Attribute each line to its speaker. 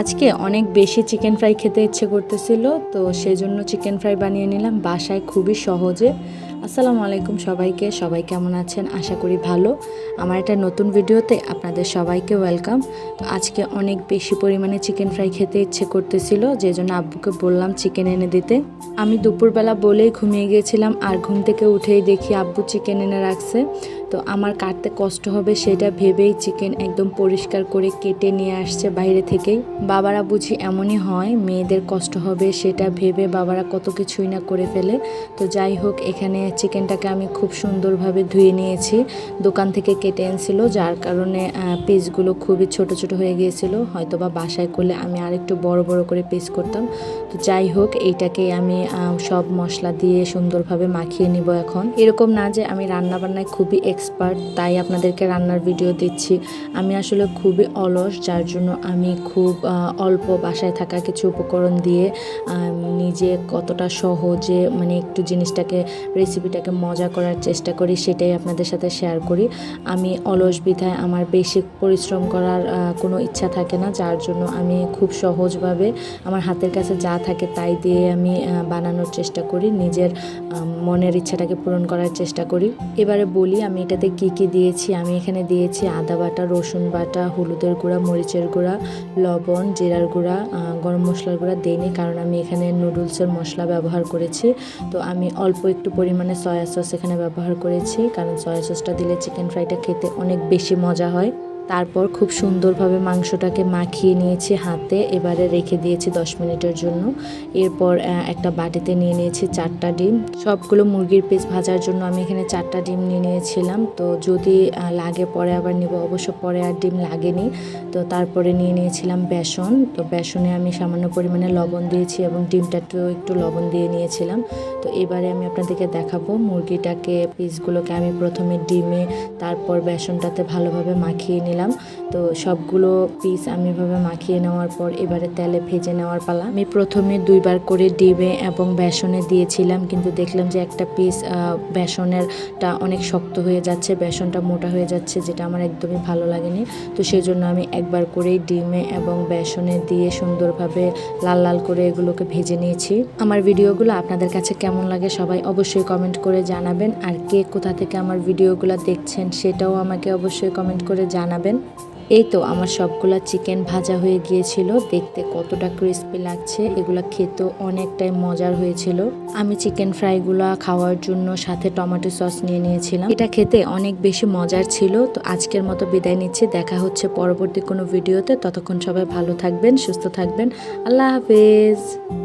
Speaker 1: আজকে অনেক বেশি চিকেন ফ্রাই খেতে ইচ্ছে করতেছিল, তো সেজন্য চিকেন ফ্রাই বানিয়ে নিলাম। বাসায় খুবই সহজে। আসসালামু আলাইকুম সবাইকে, সবাই কেমন আছেন? আশা করি ভালো। আমার একটা নতুন ভিডিওতে আপনাদের সবাইকে ওয়েলকাম। তো আজকে অনেক বেশি পরিমাণে চিকেন ফ্রাই খেতে ইচ্ছে করতেছিল যে জন্য আব্বুকে বললাম চিকেন এনে দিতে। আমি দুপুরবেলা বলেই ঘুমিয়ে গিয়েছিলাম আর ঘুম থেকে উঠেই দেখি আব্বু চিকেন এনে রাখছে। তো আমার কাটতে কষ্ট হবে সেটা ভেবেই চিকেন একদম পরিষ্কার করে কেটে নিয়ে আসছে বাইরে থেকেই। বাবারা বুঝি এমনই হয়, মেয়েদের কষ্ট হবে সেটা ভেবে বাবারা কত কিছুই না করে ফেলে। তো যাই হোক, এখানে চিকেনটাকে আমি খুব সুন্দরভাবে ধুয়ে নিয়েছি। দোকান থেকে কেটে এনেছিল, যার কারণে পিসগুলো খুবই ছোট ছোট হয়ে গিয়েছিল। হয়তো বা বাসায় করলে আমি আরেকটু বড় বড় করে পিস করতাম। তো যাই হোক, এইটাকে আমি সব মশলা দিয়ে সুন্দরভাবে মাখিয়ে নিব এখন। এরকম না যে আমি রান্না বান্নায় খুবই এক্সপার্ট তাই আপনাদেরকে রান্নার ভিডিও দিচ্ছি। আমি আসলে খুবই অলস, যার জন্য আমি খুব অল্প বাসায় থাকা কিছু উপকরণ দিয়ে নিজে কতটা সহজে মানে একটু জিনিসটাকে রেসিপিটাকে মজা করার চেষ্টা করি, সেটাই আপনাদের সাথে শেয়ার করি। আমি অলস বিধায় আমার বেশি পরিশ্রম করার কোনো ইচ্ছা থাকে না, যার জন্য আমি খুব সহজভাবে আমার হাতের কাছে যা থাকে তাই দিয়ে আমি বানানোর চেষ্টা করি, নিজের মনের ইচ্ছাটাকে পূরণ করার চেষ্টা করি। এবারে বলি, আমি এটাতে কি কি দিয়েছি? আমি এখানে দিয়েছি আদা বাটা, রসুন বাটা, হলুদের গুঁড়া, মরিচের গুঁড়া, লবণ, জিরার গুঁড়া গরম মশলার গুঁড়া দেইনি কারণ আমি এখানে নুডলসের মশলা ব্যবহার করেছি। তো আমি অল্প একটু পরিমাণে সয়া সস এখানে ব্যবহার করেছি কারণ সয়া সসটা দিলে চিকেন ফ্রাইটা খেতে অনেক বেশি মজা হয়। তারপর খুব সুন্দরভাবে মাংসটাকে মাখিয়ে নিয়েছি হাতে, এবারে রেখে দিয়েছি দশ মিনিটের জন্য। এরপর একটা বাটিতে নিয়ে নিয়েছি চারটা ডিম। সবগুলো মুরগির পিস ভাজার জন্য আমি এখানে চারটা ডিম নিয়ে নিয়েছিলাম। তো যদি লাগে পরে আবার নিব। অবশ্য পরে আর ডিম লাগেনি। তো তারপরে নিয়ে নিয়েছিলাম বেসন। তো বেসনে আমি সামান্য পরিমাণে লবণ দিয়েছি এবং ডিমটাতেও একটু লবণ দিয়ে নিয়েছিলাম। তো এবারে আমি আপনাদেরকে দেখাবো মুরগিটাকে, পিসগুলোকে আমি প্রথমে ডিমে, তারপর বেসনটাতে ভালোভাবে মাখিয়ে নিলাম। তো সবগুলো পিস আমি এভাবে মাখিয়ে নেওয়ার পর এবারে তেলে ভেজে নেওয়ার পালা। আমি প্রথমে দুইবার করে ডিমে এবং বেসনে দিয়েছিলাম, কিন্তু দেখলাম যে একটা পিস বেসনেরটা অনেক শক্ত হয়ে যাচ্ছে, বেসনটা মোটা হয়ে যাচ্ছে, যেটা আমার একদমই ভালো লাগেনি। তো সেই জন্য আমি একবার করেই ডিমে এবং বেসনে দিয়ে সুন্দরভাবে লাল লাল করে এগুলোকে ভেজে নিয়েছি। আমার ভিডিওগুলো আপনাদের কাছে কেমন লাগে সবাই অবশ্যই কমেন্ট করে জানাবেন। আর কে কোথা থেকে আমার ভিডিওগুলো দেখছেন সেটাও আমাকে অবশ্যই কমেন্ট করে জানাবেন। এই তো আমার সবগুলা চিকেন ভাজা হয়ে গিয়েছিল। দেখতে কতটা ক্রিস্পি লাগছে। এগুলো খেতেও অনেকটাই মজার হয়েছিল। আমি চিকেন ফ্রাইগুলা খাওয়ার জন্য সাথে টমেটো সস নিয়ে নিয়েছিলাম। এটা খেতে অনেক বেশি মজার ছিল। তো আজকের মতো বিদায় নিচ্ছি। দেখা হচ্ছে পরবর্তী কোনো ভিডিওতে। ততক্ষণ সবাই ভালো থাকবেন, সুস্থ থাকবেন। আল্লাহ হাফেজ।